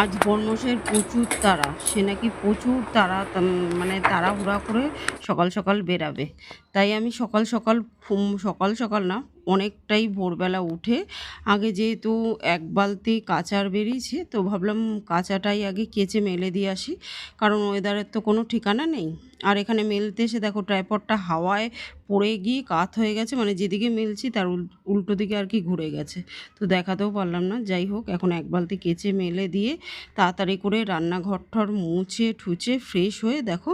আজ বর্মশের প্রচুর তারা সে নাকি প্রচুর তারা মানে মানে তাড়াহুড়া করে সকাল সকাল বেরাবে। তাই আমি সকাল সকাল সকাল সকাল না অনেকটাই ভোরবেলা উঠে আগে যেহেতু এক বালতি কাচার বেরিয়েছে, তো ভাবলাম কাঁচাটাই আগে কেচে মেলে দিয়ে আসি, কারণ ওয়েদারের তো কোনো ঠিকানা নেই। আর এখানে মেলতে এসে দেখো ট্রাইপডটা হাওয়ায় পড়ে গিয়ে কাত হয়ে গেছে মানে যেদিকে মেলছি তার উল- উল্টো দিকে আর কি ঘুরে গেছে। তো দেখাতেও পারলাম না, যাই হোক, এখন এক বালতি কেচে মেলে দিয়ে তাড়াতাড়ি করে রান্নাঘর ঠর মুছে ঠুচে ফ্রেশ হয়ে দেখো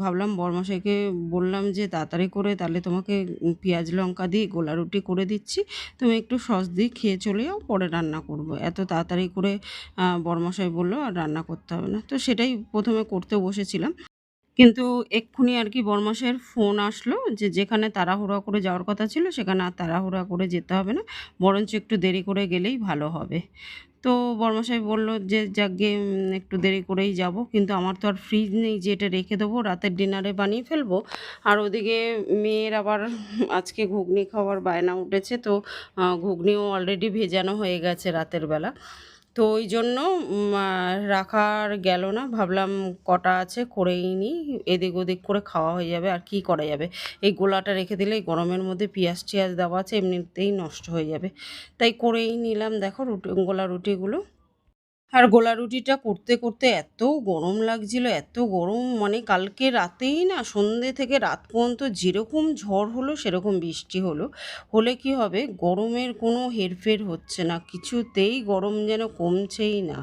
ভাবলাম বরমাসাইকে বললাম যে তাড়াতাড়ি করে তাহলে তোমাকে পেঁয়াজ লঙ্কা দিয়ে গোলা রুটি করে দিচ্ছি। তুমি একটু সস দিয়ে খেয়ে চলে যাও পরে রান্না করব। এত তাড়াতাড়ি করে বরমশাই বলল, আর রান্না করতে হবে না। তো সেটাই প্রথমে করতে বসেছিলাম। কিন্তু এক্ষুনি আর কি বরমাসের ফোন আসলো যে, যেখানে তাড়াহুড়া করে যাওয়ার কথা ছিল, সেখানে আর তাড়াহুড়া করে যেতে হবে না। বরঞ্চ একটু দেরি করে গেলেই ভালো হবে। তো বর্মশাই বলল যে যাকে একটু দেরি করেই যাব। কিন্তু আমার তো আর ফ্রিজ নেই, যে এটা রেখে দেবো, রাতের ডিনারে বানিয়ে ফেলব। আর ওদিকে মেয়ের আবার আজকে ঘুগনি খাওয়ার বায়না উঠেছে। তো ঘুগনিও অলরেডি ভেজানো হয়ে গেছে রাতের বেলা। তো ওই জন্য রাখার গেল না। ভাবলাম কটা আছে করেই নিই, এদিক ওদিক করে খাওয়া হয়ে যাবে, আর কি করা যাবে? এই গোলাটা রেখে দিলে এই গরমের মধ্যে পেঁয়াজ টিয়াজ দেওয়া আছে, এমনিতেই নষ্ট হয়ে যাবে। তাই করেই নিলাম। দেখো রুটি, গোলা রুটিগুলো। আর গোলা রুটিটা করতে করতে এত গরম লাগছিল, এত গরম। মানে কালকে রাতেই না সন্ধে থেকে রাত পর্যন্ত যেরকম ঝড় হলো, সেরকম বৃষ্টি হলো। হলে কি হবে? গরমের কোনো হেরফের হচ্ছে না। কিছুতেই গরম যেন কমছেই না।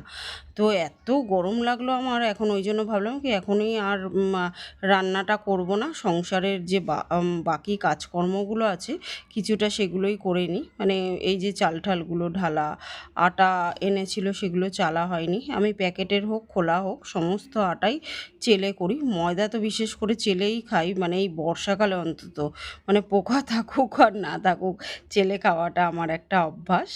তো এত গরম লাগল আমার, এখন ওই জন্য ভাবলাম কি এখনই আর রান্নাটা করব না। সংসারের যে বাকি কাজকর্মগুলো আছে, কিছুটা সেগুলোই করে নিই। মানে এই যে চাল ঠালগুলো ঢালা, আটা এনেছিল সেগুলো চালা হয়নি। আমি প্যাকেটের হোক, খোলা হোক, সমস্ত আটাই চেলে করি। ময়দা তো বিশেষ করে চেলেই খাই মানে এই বর্ষাকালে অন্তত। মানে পোকা থাকুক আর না থাকুক, চেলে খাওয়াটা আমার একটা অভ্যাস।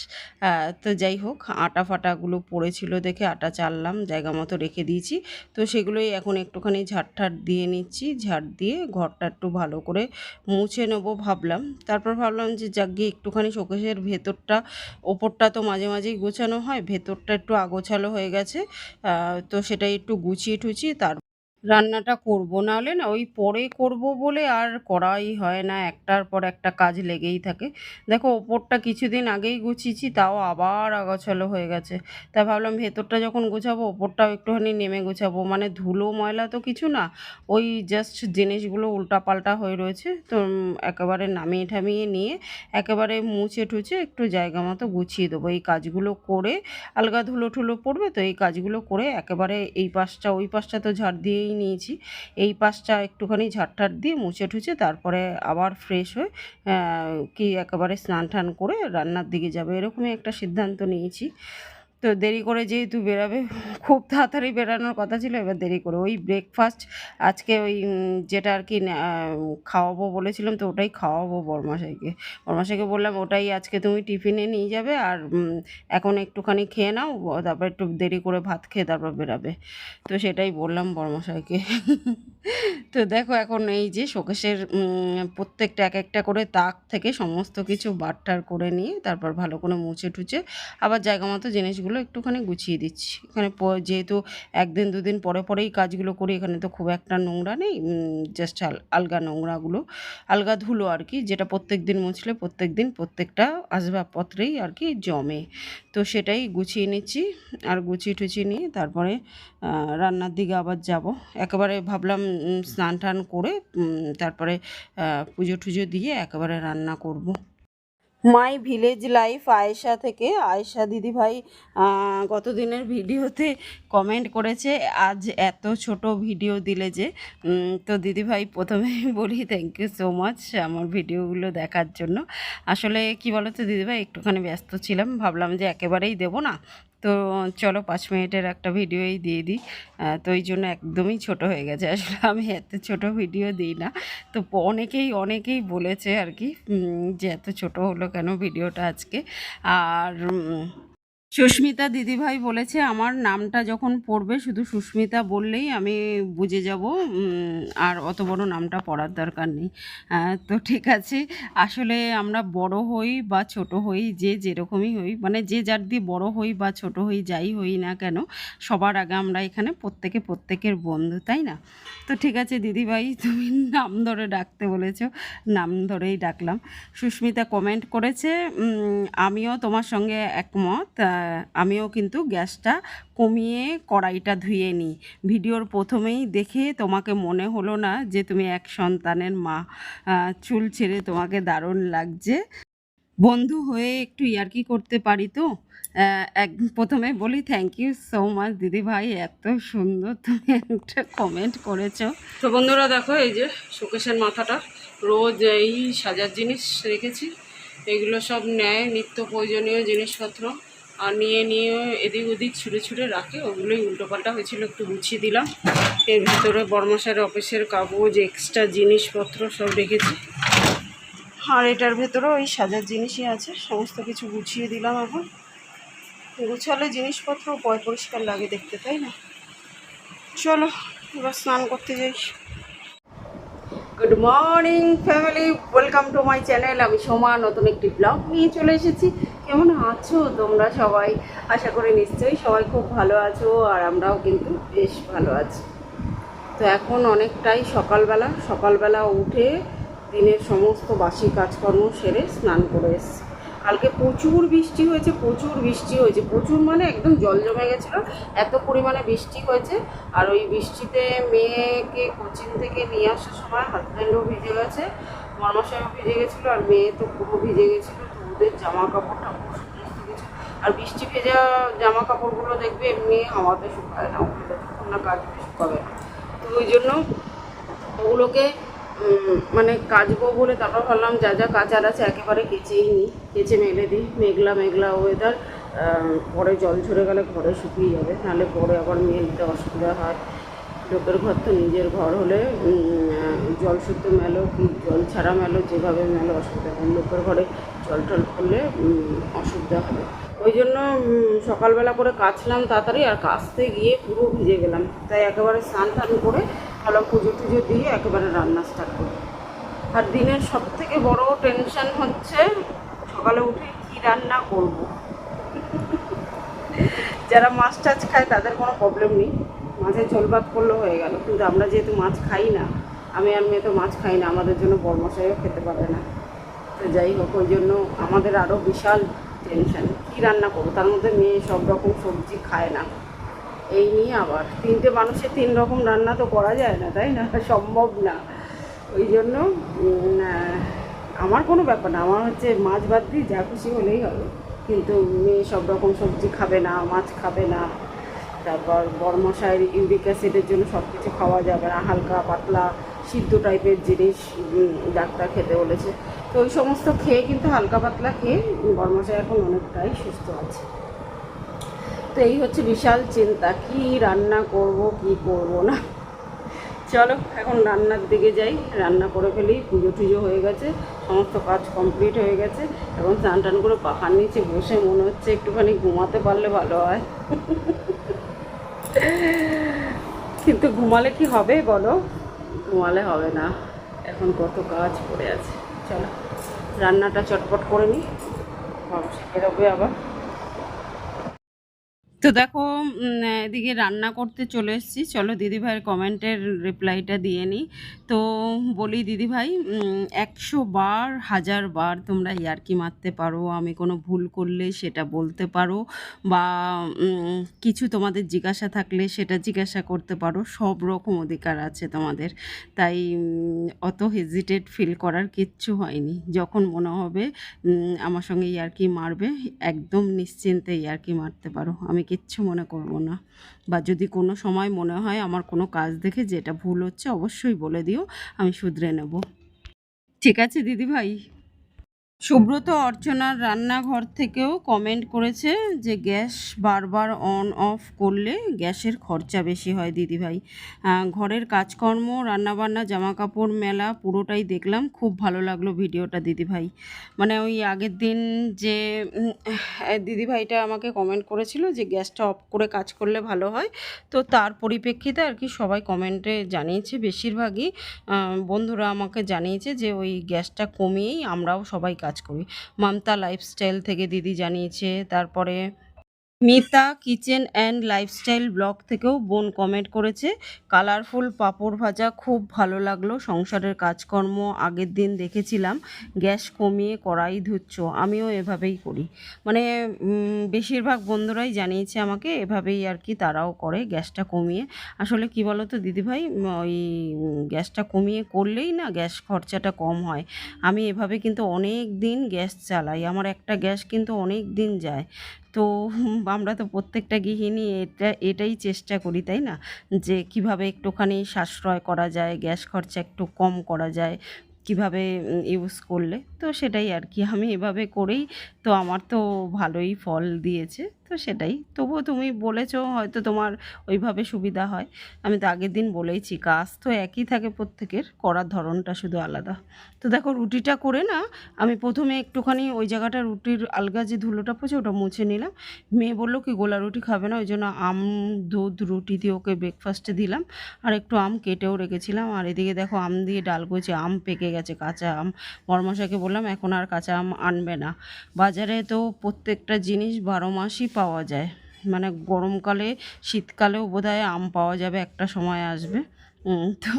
তো যাই হোক, আটা ফাটাগুলো পড়েছিল দেখে আটা চাললাম, জায়গা মতো রেখে দিয়েছি। তো সেগুলোই এখন একটুখানি ঝাড়ঠাট দিয়ে নিচ্ছি, ঝাড় দিয়ে ঘরটা একটু ভালো করে মুছে নেব ভাবলাম। তারপর ভাবলাম যে জাগিয়ে একটুখানি শোকেশের ভেতরটা, ওপরটা তো মাঝে মাঝেই গোছানো হয়, ভেতরটা একটু আগোছালো হয়ে গেছে তো সেটাই একটু গুছিয়ে টুছিয়ে তার রান্নাটা করব। নাহলে না ওই পরে করব বলে আর করাই হয় না। একটার পর একটা কাজ লেগেই থাকে। দেখো, ওপরটা কিছুদিন আগেই গুছিয়েছি, তাও আবার আগাছালো হয়ে গেছে। তা ভাবলাম ভেতরটা যখন গোছাবো, ওপরটাও একটুখানি নেমে গোছাবো। মানে ধুলো, ময়লা তো কিছু না, ওই জাস্ট জিনিসগুলো উল্টাপাল্টা হয়ে রয়েছে। তো একেবারে নামিয়ে ঠামিয়ে নিয়ে একেবারে মুছে টুছে একটু জায়গা মতো গুছিয়ে দেবো। এই কাজগুলো করে, আলগা ধুলো ঠুলো পড়বে তো এই কাজগুলো করে একেবারে এই পাশটা, ওই পাশটা তো ঝাড় দিয়েই নিয়েছি। এই পাশটা একটুখানি ঝাড় ঠাড় দিয়ে মুছে ঠুছে, তারপরে আবার ফ্রেশ হয়ে কি একেবারে স্নান টান করে রান্নার দিকে যাবে, এরকমই একটা সিদ্ধান্ত নিয়েছি। তো দেরি করে যেহেতু বেরাবে, খুব তাড়াতাড়ি বেরানোর কথা ছিল, এবার দেরি করে। ওই ব্রেকফাস্ট আজকে ওই যেটা আর কি খাওয়াবো বলেছিলাম, তো ওটাই খাওয়াবো বরমাসাইকে বরমাসাইকে বললাম, ওটাই আজকে তুমি টিফিনে নিয়ে যাবে আর এখন একটুখানি খেয়ে নাও, তারপর একটু দেরি করে ভাত খেয়ে তারপর বেরাবে। তো সেটাই বললাম বরমশাইকে। তো দেখো এখন এই যে শোকেশের প্রত্যেকটা এক একটা করে তাক থেকে সমস্ত কিছু বাট্টার করে নিয়ে, তারপর ভালো করে মুছে টুছে, আবার জায়গা মতো জিনিসগুলো একটুখানি গুছিয়ে দিচ্ছি। এখানে যেহেতু একদিন, দুদিন পরে পরেই কাজগুলো করি, এখানে তো খুব একটা নোংরা নেই জাস্ট আলগা নোংরাগুলো। আলগা ধুলো আর কি, যেটা প্রত্যেক দিন মুছলে প্রত্যেক দিন প্রত্যেকটা আসবাবপত্রেই আর কি জমে। তো সেটাই গুছিয়ে নিচ্ছি আর গুছিয়ে টুছিয়ে নিয়ে তারপরে রান্নার দিকে আবার যাব। একেবারে ভাবলাম স্নান টান করে তারপরে পুজো টুজো দিয়ে একেবারে রান্না করব। মাই ভিলেজ লাইফ, আয়েশা থেকে। আয়েশা দিদিভাই গতদিনের গত দিনের ভিডিওতে কমেন্ট করেছে, আজ এত ছোট ভিডিও দিলে যে। তো দিদিভাই প্রথমেই বলি থ্যাংক ইউ সো মাচ আমার ভিডিওগুলো দেখার জন্য। আসলে কি বলো তো দিদিভাই একটুখানি ব্যস্ত ছিলাম, ভাবলাম যে একেবারেই দেবো না। তো চলো পাঁচ মিনিটের একটা ভিডিওই দিয়ে দিই। তো এই জন্য একদমই ছোট হয়ে গেছে। আসলে আমি এত ছোট ভিডিও দিই না। তো অনেকেই অনেকেই বলেছে আর কি যে এত ছোট হলো কেন ভিডিওটা আজকে? আর সুস্মিতা দিদিভাই বলেছে আমার নামটা যখন পড়বে শুধু সুস্মিতা বললেই আমি বুঝে যাব আর অত বড় নামটা পড়ার দরকার নেই। আহ, তো ঠিক আছে। আসলে আমরা বড় হই বা ছোট হই যে যেরকমই হই মানে যে যার দিয়ে বড় হই বা ছোট হই যাই হই না কেন সবার আগে আমরা এখানে প্রত্যেকে প্রত্যেকের বন্ধু তাই না? তো ঠিক আছে দিদিভাই তুমি নাম ধরে ডাকতে বলেছ নাম ধরেই ডাকলাম। সুস্মিতা কমেন্ট করেছে আমিও তোমার সঙ্গে একমত আমিও কিন্তু গ্যাসটা কমিয়ে কড়াইটা ধুয়ে নিই। ভিডিওর প্রথমেই দেখে তোমাকে মনে হলো না যে তুমি এক সন্তানের মা। চুল ছেড়ে তোমাকে দারুণ লাগছে। বন্ধু হয়ে একটু ইয়ার্কি করতে পারি তো? এক, প্রথমে বলি থ্যাংক ইউ সো মাচ দিদি ভাই এত সুন্দর তুমি একটা কমেন্ট করেছ। তো বন্ধুরা দেখো, এই যে শোকেশের মাথাটা, রোজ এই সাজার জিনিস রেখেছি। এগুলো সব নেয় নিত্য প্রয়োজনীয় জিনিসপত্র। আর নিয়ে নিয়ে এদিক ওদিক ছুঁড়ে ছুঁড়ে রাখে। ওগুলোই উল্টোপাল্টা হয়েছিল, একটু গুছিয়ে দিলাম। এর ভিতরে বর্মশার অফিসের কাগজ এক্সট্রা জিনিসপত্র সব রেখেছি। আর এটার ভেতরেও ওই সাজার জিনিসই আছে, সমস্ত কিছু গুছিয়ে দিলাম এখন গুছালে জিনিসপত্র পয় পরিষ্কার লাগে দেখতে, তাই না? চলো, এবার স্নান করতে যাই। Good morning family welcome to my channel আমি সোমা, নতুন একটি ব্লগ নিয়ে চলে এসেছি। কেমন আছো তোমরা সবাই? আশা করি নিশ্চয়ই সবাই খুব ভালো আছো আর আমরাও কিন্তু বেশ ভালো আছি। তো এখন অনেকটাই সকালবেলা। সকালবেলা উঠে দিনের সমস্ত বাসি কাজকর্ম সেরে স্নান করে এসেছি। কালকে প্রচুর বৃষ্টি হয়েছে, প্রচুর বৃষ্টি হয়েছে। প্রচুর মানে একদম জল জমে গেছিল। এত পরিমাণে বৃষ্টি হয়েছে। আর ওই বৃষ্টিতে মেয়েকে কোচিং থেকে নিয়ে আসার সময় হাজব্যান্ডও ভিজে গেছে। মর্মাশাইও ভিজে গেছিল আর মেয়ে তো পুরো ভিজে গেছিল। তো ওদের জামা কাপড় টাপড় সমস্ত কিছু আর বৃষ্টি ভেজা জামা কাপড়গুলো দেখবে এমনি হাওয়াতে শুকায় না ওগুলো যতক্ষণ না শুকাবে তো ওই জন্য ওগুলোকে মানে কাচবো বলে তারপর ভাবলাম যা যা কাচার আছে একেবারে কেচেই নিই কেচে মেলে দিই, মেঘলা মেঘলা ওয়েদার পরে জল ঝরে গেলে ঘরে শুকিয়ে যাবে। নাহলে পরে আবার মেলতে অসুবিধা হয়। লোকের ঘর তো নিজের ঘর হলে জল শুদ্ধ মেলো কি জল ছাড়া মেলো, যেভাবে মেলো অসুবিধা হয়। লোকের ঘরে জল টল করলে অসুবিধা হবে। ওই জন্য সকালবেলা করে কাচলাম তাড়াতাড়ি আর কাচতে গিয়ে পুরো ভিজে গেলাম। তাই একেবারে স্নান টান করে ভালো পুজো টুজো দিয়ে একেবারে রান্না স্টার্ট করি আর দিনের সব থেকে বড় টেনশন হচ্ছে সকালে উঠে কী রান্না করব? যারা মাছ টাছ খায় তাদের কোনো প্রবলেম নেই। মাছের ঝোল ভাত করলেও হয়ে গেল। কিন্তু আমরা যেহেতু মাছ খাই না, আমি আর মেয়ে তো মাছ খাই না, আমাদের জন্য বরমশাইও খেতে পারে না। তো যাই হোক, ওই জন্য আমাদের আরও বিশাল টেনশন কী রান্না করব? তার মধ্যে মেয়ে সব রকম সবজি খায় না। এই নিয়ে আবার। তিনটে মানুষের তিন রকম রান্না তো করা যায় না, তাই না? সম্ভব না। ওই জন্য আমার কোনো ব্যাপার না। আমার হচ্ছে মাছ বাদ দিয়ে যা খুশি হলেই হবে। কিন্তু মেয়ে সব রকম সবজি খাবে না, মাছ খাবে না। তারপর বরমশাইয়ের ইউরিক অ্যাসিডের জন্য সব কিছু খাওয়া যাবে না। হালকা পাতলা, সিদ্ধ টাইপের জিনিস ডাক্তার খেতে বলেছে। তো ওই সমস্ত খেয়ে কিন্তু হালকা পাতলা খেয়ে বরমশাই এখন অনেকটাই সুস্থ আছে। তো এই হচ্ছে বিশাল চিন্তা, কি রান্না করব, কি করব না? চলো, এখন রান্নার দিকে যাই। রান্না করে ফেলি, পুজো টুজো হয়ে গেছে, সমস্ত কাজ কমপ্লিট হয়ে গেছে। এখন স্নান টান করে পাখার নিচে বসে মনে হচ্ছে একটুখানি ঘুমাতে পারলে ভালো হয়। কিন্তু ঘুমালে কি হবে বলো? ঘুমালে হবে না। এখন কত কাজ পড়ে আছে। চলো, রান্নাটা চটপট করে নিই। বেরোবে আবার। তো দেখো এদিকে রান্না করতে চলে এসেছি। চলো দিদিভাইয়ের কমেন্টের রিপ্লাইটা দিয়ে নিই তো বলি দিদিভাই একশো বার, হাজার বার তোমরা ইয়ার্কি মারতে পারো। আমি কোনো ভুল করলে সেটা বলতে পারো বা কিছু তোমাদের জিজ্ঞাসা থাকলে সেটা জিজ্ঞাসা করতে পারো। সব রকম অধিকার আছে তোমাদের। তাই অত হেজিটেট ফিল করার কিচ্ছু হয়নি। যখন মনে হবে আমার সঙ্গে ইয়ার্কি মারবে, একদম নিশ্চিন্তে ইয়ার্কি মারতে পারো। আমি কিচ্ছু মনে করব না। বা যদি কোনো সময় মনে হয় আমার কোনো কাজ দেখে যেটা ভুল হচ্ছে অবশ্যই বলে দিও, আমি শুধরে নেব। ঠিক আছে দিদি ভাই সুব্রত অর্চনার রান্নাঘর থেকেও কমেন্ট করেছে যে গ্যাস বারবার অন অফ করলে গ্যাসের খরচা বেশি হয় দিদিভাই। ঘরের কাজকর্ম, রান্নাবান্না জামা কাপড় মেলা পুরোটাই দেখলাম। খুব ভালো লাগল ভিডিওটা দিদিভাই। মানে ওই আগের দিন যে দিদিভাইটা আমাকে কমেন্ট করেছিল যে গ্যাসটা অফ করে কাজ করলে ভালো হয়। তো তার পরিপ্রেক্ষিতে আর কি সবাই কমেন্টে জানিয়েছে বেশিরভাগই। বন্ধুরা আমাকে জানিয়েছে যে ওই গ্যাসটা কমিয়েই আমরাও সবাই কাজ করি। মমতা লাইফস্টাইল থেকে দিদি জানিয়েছে তারপরে Mita kitchen and lifestyle blog থেকেও বোন কমেন্ট করেছে, কালারফুল পাঁপড় ভাজা খুব ভালো লাগল, সংসারের কাজকর্ম আগের দিন দেখেছিলাম, গ্যাস কমিয়ে কড়াই ধুচ্ছ, আমিও এভাবেই করি। মানে বেশিরভাগ বন্ধুরাই জানিয়েছে আমাকে, এভাবেই আর কি তারাও করে গ্যাসটা কমিয়ে। আসলে কি বলো তো দিদিভাই ওই গ্যাসটা কমিয়ে করলেই না গ্যাস খরচাটা কম হয়। আমি এভাবে কিন্তু অনেক দিন গ্যাস চালাই, আমার একটা গ্যাস কিন্তু অনেক দিন যায়। তো আমরা তো প্রত্যেকটা গৃহিণী এটা, এটাই চেষ্টা করি, তাই না? যে কীভাবে একটুখানি সাশ্রয় করা যায়, গ্যাস খরচা একটু কম করা যায়, কীভাবে ইউজ করলে। তো সেটাই আর কি, আমি এভাবে করেই তো আমার তো ভালোই ফল দিয়েছে। তো সেটাই। তবুও তুমি বলেছ হয়তো তোমার ওইভাবে সুবিধা হয়। আমি তো আগের দিন বলেইছি, কাজ তো একই থাকে প্রত্যেকের, করার ধরনটা শুধু আলাদা। তো দেখো রুটিটা করে না, আমি প্রথমে একটুখানি ওই জায়গাটা রুটির আলগা যে ধুলোটা পড়ছে ওটা মুছে নিলাম। মেয়ে বলল কি, গোলা রুটি খাবে না। ওই জন্য আম, দুধ, রুটি দিয়ে ওকে ব্রেকফাস্টে দিলাম। আর একটু আম কেটেও রেখেছিলাম। আর এদিকে দেখো আম দিয়ে ডাল করেছি, আম পেকে গেছে, কাঁচা আম। বরমশাকে বললাম, এখন আর কাঁচা আম আনবে না। বাজারে তো প্রত্যেকটা জিনিস বারো মাসই পাওয়া যায়। মানে গরমকালে, শীতকালেও বোধহয় আম পাওয়া যাবে, একটা সময় আসবে। তো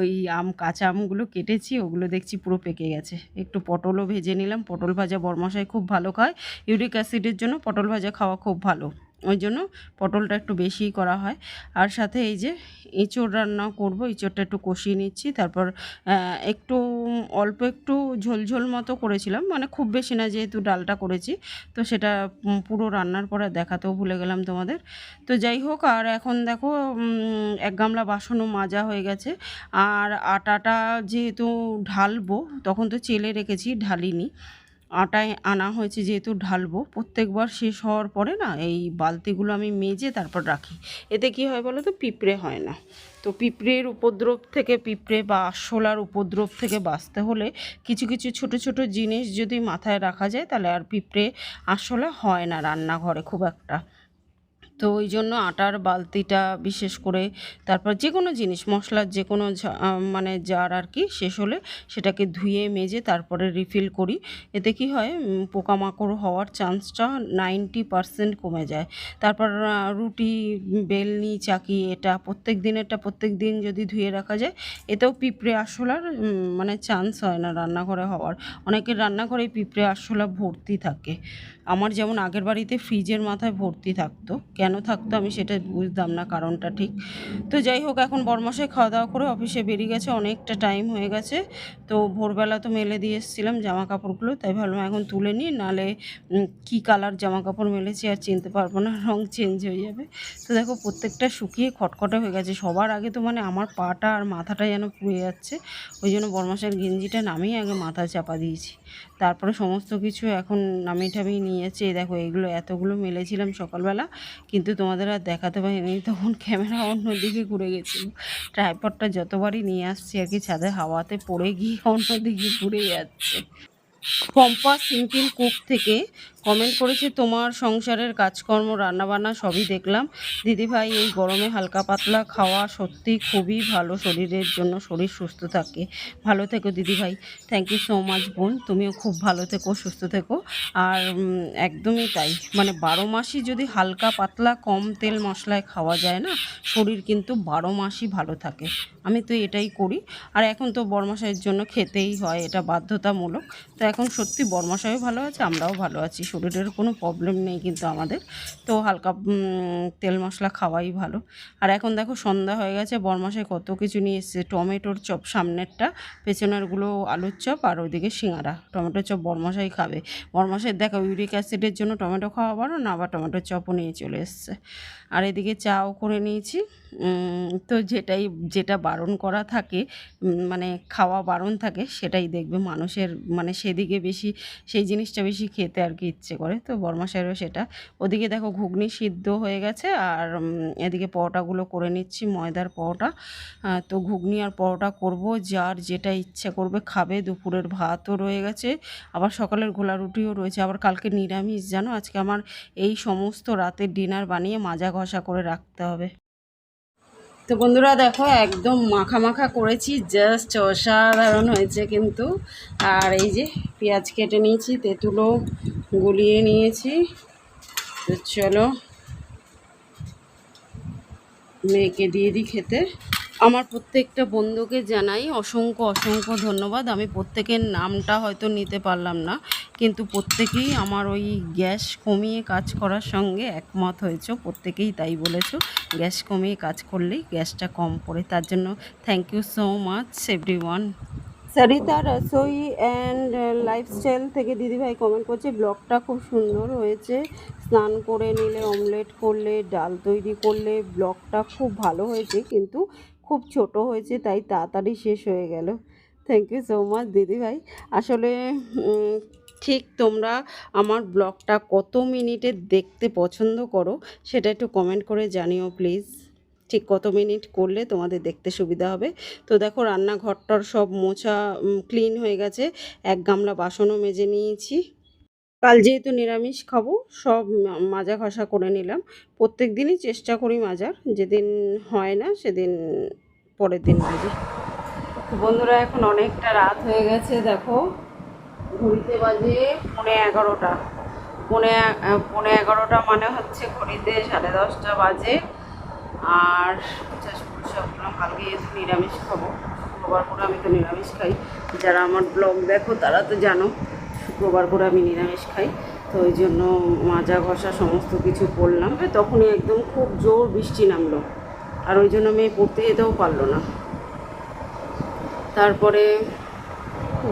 ওই আম, কাঁচা আমগুলো কেটেছি, ওগুলো দেখছি পুরো পেকে গেছে। একটু পটলও ভেজে নিলাম। পটল ভাজা বরমশাই খুব ভালো খায়। ইউরিক অ্যাসিডের জন্য পটল ভাজা খাওয়া খুব ভালো। ওই জন্য পটলটা একটু বেশিই করা হয়। আর সাথে এই যে এঁচোড় রান্না করব, এঁচোড়টা একটু কষিয়ে নিচ্ছি। তারপর একটু, অল্প একটু ঝোলঝোল মতো করেছিলাম। মানে খুব বেশি না, যেহেতু ডালটা করেছি। তো সেটা পুরো রান্নার পরে দেখাতেও ভুলে গেলাম তোমাদের। তো যাই হোক, আর এখন দেখো এক গামলা বাসনও মাজা হয়ে গেছে। আর আটাটা যেহেতু ঢালবো, তখন তো চেলে রেখেছি, ঢালিনি। আটায় আনা হয়েছে যেহেতু ঢালবো। প্রত্যেকবার শেষ হওয়ার পরে না, এই বালতিগুলো আমি মেজে তারপর রাখি। এতে কি হয় বলো তো পিঁপড়ে হয় না। তো পিঁপড়ের উপদ্রব থেকে পিঁপড়ে বা আরশোলার উপদ্রব থেকে বাঁচতে হলে কিছু কিছু ছোট ছোট জিনিস যদি মাথায় রাখা যায়, তাহলে আর পিঁপড়ে আরশোলা হয় না রান্নাঘরে খুব একটা। তো ওই জন্য আটার বালতিটা বিশেষ করে তারপর যে কোনো জিনিস, মশলার যে কোনো মানে জার আর কি শেষ হলে সেটাকে ধুয়ে, মেজে তারপরে রিফিল করি। এতে কি হয় পোকামাকড় হওয়ার চান্সটা নাইনটি পারসেন্ট কমে যায়। তারপর রুটি, বেলনি, চাকি, এটা প্রত্যেক দিনেরটা প্রত্যেক দিন যদি ধুয়ে রাখা যায়, এতেও পিঁপড়ে আরশোলার মানে চান্স হয় না রান্নাঘরে হওয়ার। অনেকের রান্নাঘরে পিঁপড়ে আরশোলা ভর্তি থাকে। আমার যেমন আগের বাড়িতে ফ্রিজের মাথায় ভর্তি থাকতো, কেন থাকতো আমি সেটা বুঝতাম না কারণটা ঠিক। তো যাই হোক, এখন বরমাসায় খাওয়া দাওয়া করে অফিসে বেরিয়ে গেছে, অনেকটা টাইম হয়ে গেছে। তো ভোরবেলা তো মেলে দিয়ে এসেছিলাম জামা কাপড়গুলো তাই ভাবলাম এখন তুলে নিই, নালে কী কালার জামা কাপড় মেলেছি আর চিনতে পারব না, রং চেঞ্জ হয়ে যাবে। তো দেখো, প্রত্যেকটা শুকিয়ে খটখটে হয়ে গেছে। সবার আগে তো মানে আমার পাটা আর মাথাটা যেন পুড়ে যাচ্ছে, ওই জন্য বরমাসের গেঞ্জিটা নামিয়ে আগে মাথা চাপা দিয়েছি। তারপরে সমস্ত কিছু এখন নামিয়ে টামিয়ে নিয়েছে। দেখো, এগুলো এতগুলো মেলেছিলাম সকালবেলা, কিন্তু তোমাদের আর দেখাতে পারিনি। তখন ক্যামেরা অন্যদিকে ঘুরে গেছিল। ট্রাইপডটা যতবারই নিয়ে আসছি, আর কি ছাদে হাওয়াতে পড়ে গিয়ে অন্যদিকে ঘুরে যাচ্ছে। পম্পা সিঙ্কিল কুক থেকে কমেন্ট করেছে, তোমার সংসারের কাজকর্ম, রান্নাবান্না সবই দেখলাম। দিদিভাই, এই গরমে হালকা পাতলা খাওয়া সত্যি খুবই ভালো, শরীরের জন্য শরীর সুস্থ থাকে। ভালো থেকো দিদিভাই। থ্যাংক ইউ সো মাচ বোন, তুমিও খুব ভালো থেকো, সুস্থ থেকো। আর একদমই তাই। মানে বারো মাসই যদি হালকা পাতলা কম তেল মশলায় খাওয়া যায় না, শরীর কিন্তু বারো মাসই ভালো থাকে। আমি তো এটাই করি। আর এখন তো বরমাসাইয়ের জন্য খেতেই হয়, এটা বাধ্যতামূলক। তো এখন সত্যি বরমাসাইও ভালো আছে, আমরাও ভালো আছি শরীরের কোনো প্রবলেম নেই কিন্তু আমাদের। তো হালকা তেল মশলা খাওয়াই ভালো। আর এখন দেখো সন্ধ্যা হয়ে গেছে বরমাসায় কত কিছু নিয়ে এসছে। টমেটোর চপ সামনেরটা পেছনেরগুলো আলুর চপ আর ওইদিকে সিঙ্গারা। টমেটোর চপ বরমাসাই খাবে। বরমাসাই দেখো ইউরিক অ্যাসিডের জন্য টমেটো খাওয়া বারো না, আবার টমেটোর চপও নিয়ে চলে এসছে। আর এদিকে চাও করে নিয়েছি। তো যেটাই, যেটা বারণ করা থাকে মানে খাওয়া বারণ থাকে, সেটাই দেখবে মানুষের মানে সেদিকে বেশি, সেই জিনিসটা বেশি খেতে আর কি ইচ্ছে করে, তো বরমাসাইরও সেটা। ওদিকে দেখো ঘুগনি সিদ্ধ হয়ে গেছে, আর এদিকে পরোটাগুলো করে নিচ্ছি, ময়দার পরোটা। তো ঘুগনি আর পরোটা করব, যার যেটা ইচ্ছা করবে খাবে, দুপুরের ভাতও রয়ে গেছে। আবার সকালের ঘোলা রুটিও রয়েছে, আবার কালকে নিরামিষ, জানো? আজকে আমার এই সমস্ত রাতের ডিনার বানিয়ে মাজা ঘষা করে রাখতে হবে। তো বন্ধুরা দেখো, একদম মাখা মাখা করেছি, জাস্ট অসাধারণ হয়েছে কিন্তু। আর এই যে পেঁয়াজ কেটে নিয়েছি, তেঁতুলও গুলিয়ে নিয়েছি। তো চলো, মেয়েকে দিয়ে দিই খেতে। আমার প্রত্যেকটা বন্ধুকে জানাই অসংখ্য অসংখ্য ধন্যবাদ। আমি প্রত্যেকের নামটা হয়তো নিতে পারলাম না, কিন্তু প্রত্যেকেই আমার ওই গ্যাস কমিয়ে কাজ করার সঙ্গে একমত হয়েছে। প্রত্যেকেই তাই বলেছ, গ্যাস কমিয়ে কাজ করলেই গ্যাসটা কম পড়ে। তার জন্য thank you so much every Sarita Rasoi and lifestyle থেকে দিদিভাই কমেন্ট করছে ব্লগটা খুব সুন্দর হয়েছে। স্নান করে নিলে অমলেট করলে, ডাল তৈরি করলে ব্লগটা খুব ভালো হয়েছে, কিন্তু খুব ছোট হয়েছে, তাই তাড়াতাড়ি শেষ হয়ে গেল। থ্যাংক ইউ সো মাচ দিদিভাই। আসলে ঠিক তোমরা আমার ব্লগটা কত মিনিটে দেখতে পছন্দ করো, সেটা একটু কমেন্ট করে জানিও প্লিজ ঠিক কত মিনিট করলে তোমাদের দেখতে সুবিধা হবে। তো দেখো রান্নাঘরটার সব মোছা ক্লিন হয়ে গেছে। এক গামলা বাসনও মেজে নিয়েছি। কাল যেহেতু নিরামিষ খাব, সব মাজা ঘষা করে নিলাম। প্রত্যেক দিনই চেষ্টা করি মাজার। যেদিন হয় না, সেদিন পরের দিন মাজি বন্ধুরা, এখন অনেকটা রাত হয়ে গেছে, দেখো। ঘড়িতে বাজে পৌনে এগারোটা। পৌনে পৌনে এগারোটা মানে হচ্ছে ঘড়িতে সাড়ে দশটা বাজে। আর সবগুলো কালকে যেহেতু নিরামিষ খাব। শুক্রবার করে আমি তো নিরামিষ খাই। যারা আমার ব্লগ দেখো, তারা তো জানো, শুক্রবার করে আমি নিরামিষ খাই। তো ওই জন্য মাজা ঘষা সমস্ত কিছু করলাম। এ তখনই একদম খুব জোর বৃষ্টি নামলো। আর ওই জন্য মেয়ে পড়তে যেতেও পারল না। তারপরে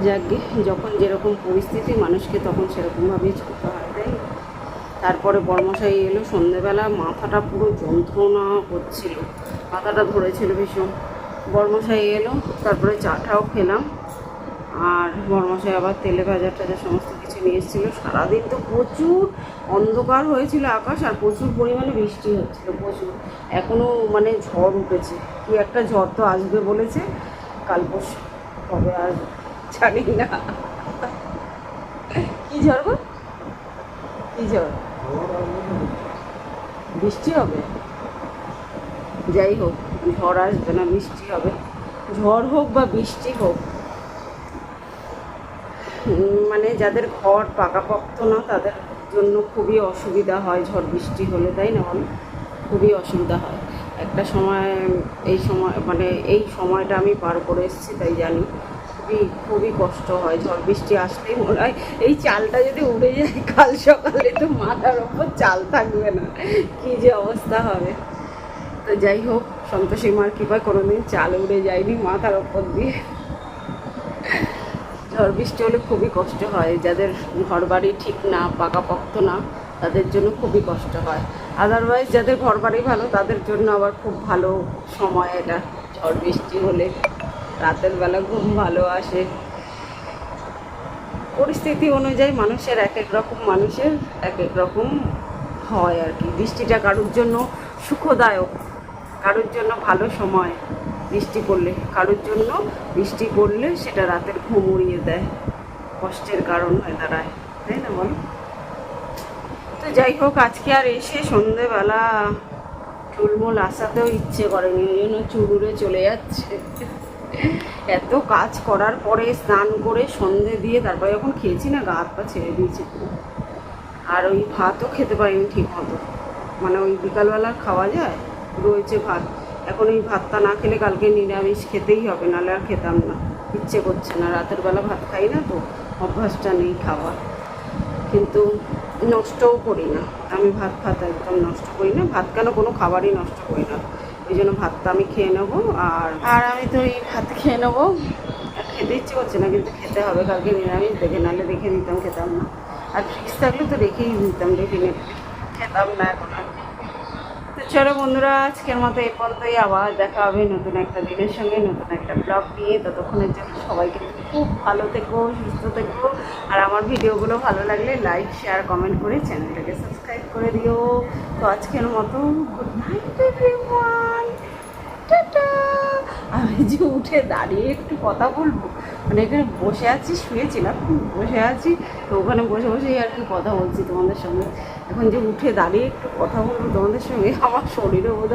যাকে যখন যেরকম পরিস্থিতি, মানুষকে তখন সেরকমভাবেই চলতে হয়, তাই? তারপরে বর্মশাই এলো, সন্ধেবেলা মাথাটা পুরো যন্ত্রণা হচ্ছিল, মাথাটা ধরেছিল ভীষণ। বর্মশাই এলো, তারপরে চাটাও খেলাম, আর বর্মশাই আবার তেলে ভাজা টাজা সমস্ত কিছু নিয়ে এসেছিল। সারাদিন তো প্রচুর অন্ধকার হয়েছিল আকাশ, আর প্রচুর পরিমাণে বৃষ্টি হচ্ছিল, প্রচুর। এখনও মানে ঝড় উঠেছে, কি একটা ঝড় তো আসবে বলেছে, কাল পরশু কবে আসবে জানি না। কি ঝড় গো? কি ঝড়? বৃষ্টি হবে? যাই হোক ঝড় আসবে না, বৃষ্টি হবে। ঝড় হোক বা বৃষ্টি হোক মানে যাদের ঘর পাকাপোক্ত না, তাদের জন্য খুবই অসুবিধা হয় ঝড় বৃষ্টি হলে, তাই না বলো? খুবই অসুবিধা হয়। একটা সময়, এই সময় মানে এই সময়টা আমি পার করে এসেছি, তাই জানি। খুবই খুবই কষ্ট হয়, ঝড় বৃষ্টি আসলেই মনে হয়। এই চালটা যদি উড়ে যায়, কাল সকালে তো মাথার ওপর চাল থাকবে না। কী যে অবস্থা হবে। তো যাই হোক, সন্তোষী মার কৃপায় কোনোদিন চাল উড়ে যায়নি মাথার ওপর দিয়ে। ঝড় বৃষ্টি হলে খুবই কষ্ট হয়। যাদের ঘর বাড়ি ঠিক না, পাকাপোক্ত না, তাদের জন্য খুবই কষ্ট হয়। আদারওয়াইজ যাদের ঘর বাড়ি ভালো, তাদের জন্য আবার খুব ভালো সময় এটা, ঝড় বৃষ্টি হলে। রাতের বেলা ঘুম ভালো আসে। পরিস্থিতি অনুযায়ী মানুষের এক এক রকম, মানুষের এক এক রকম হয় আর কি। বৃষ্টিটা কারোর জন্য সুখদায়ক, কারোর জন্য ভালো সময় বৃষ্টি পড়লে, কারোর জন্য বৃষ্টি পড়লে সেটা রাতের ঘুম উড়িয়ে দেয়, কষ্টের কারণ হয়ে দাঁড়ায়, তাই না বলো? তো যাই হোক, আজকে আর এসে সন্ধেবেলা চুলমুল আসাতেও ইচ্ছে করেনি ওই জন্য চুল উড়ে চলে যাচ্ছে। এত কাজ করার পরে স্নান করে সন্ধে দিয়ে তারপরে যখন খেয়েছি না, গা হাত পা ছেড়ে দিয়েছি। আর ওই ভাতও খেতে পারিনি ঠিক মতো। মানে ওই বিকালবেলা খাওয়া যায়, রয়েছে ভাত। এখন ওই ভাতটা না খেলে কালকে নিরামিষ খেতেই হবে, নাহলে আর খেতাম না। ইচ্ছে করছে না, রাতের বেলা ভাত খাই না তো, অভ্যাসটা নেই খাওয়ার কিন্তু নষ্টও করি না। আমি ভাত ফাত একদম নষ্ট করি না, ভাত কেন কোনো খাবারই নষ্ট করি না। ওই জন্য ভাতটা আমি খেয়ে নেব আর আর আমি তো এই ভাত খেয়ে নেব। আর খেতে ইচ্ছে করছে না কিন্তু খেতে হবে কালকে নিরামিষ দেখে নাহলে দেখে দিতাম খেতাম না। আর ফ্রিজ থাকলে তো রেখেই দিতাম ডেফিনেটলি খেতাম না এখন আর। তো চলো বন্ধুরা আজকের মতো এই পর্যন্তই আবার দেখা হবে নতুন একটা দিনের সঙ্গে নতুন একটা ব্লগ নিয়ে ততক্ষণের জন্য সবাইকে খুব ভালো থেকো, সুস্থ থেকো। আর আমার ভিডিওগুলো ভালো লাগলে লাইক শেয়ার কমেন্ট করে চ্যানেলটাকে সাবস্ক্রাইব করে দিও। তো আজকের মতো গুড নাইট এভরিওয়ান আমি যে উঠে দাঁড়িয়ে একটু কথা বলব মানে এখানে বসে আছি, শুয়েছিলাম, বসে আছি, তো ওখানে বসে বসেই আর কি কথা বলছি তোমাদের সঙ্গে। এখন যে উঠে দাঁড়িয়ে একটু কথা বলব তোমাদের সঙ্গে, আমার শরীরে বোধ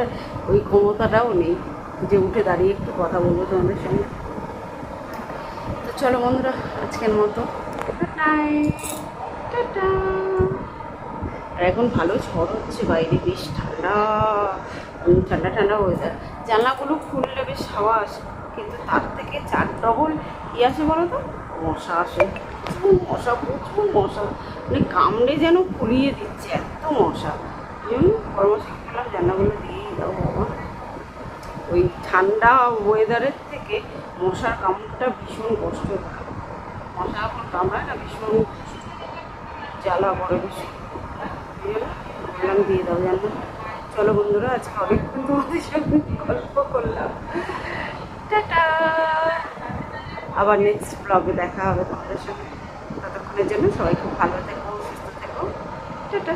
ওই ক্ষমতাটাও নেই। যে উঠে দাঁড়িয়ে একটু কথা বলব তোমাদের সঙ্গে। চলো বন্ধুরা আজকের মতো। আর এখন ভালো ঝড় হচ্ছে বাইরে বেশ ঠান্ডা। ঠান্ডা ঠান্ডা ওয়েদার জানলাগুলো খুললে বেশ হাওয়া আসে কিন্তু তার থেকে চার ডবল কী আসে বলো তো? মশা আসে। প্রচুর মশা প্রচুর মশা। মানে কামড়ে যেন ফুলিয়ে দিচ্ছে এত মশা। করলাম জানলাগুলো দিয়েই দাও বাবা। ওই ঠান্ডা ওয়েদারের থেকে মশার কামড়টা ভীষণ কষ্ট মশা এখন কামড়ায় না, ভীষণ জ্বালা করে বেশি দিয়ে দাও জানো চলো বন্ধুরা, আজকে অনেকক্ষণ তোমাদের সঙ্গে গল্প করলাম। আবার নেক্সট ব্লগে দেখা হবে তোমাদের সঙ্গে ততক্ষণের জন্য সবাই খুব ভালো থেকো, সুস্থ থেকো। টাটা!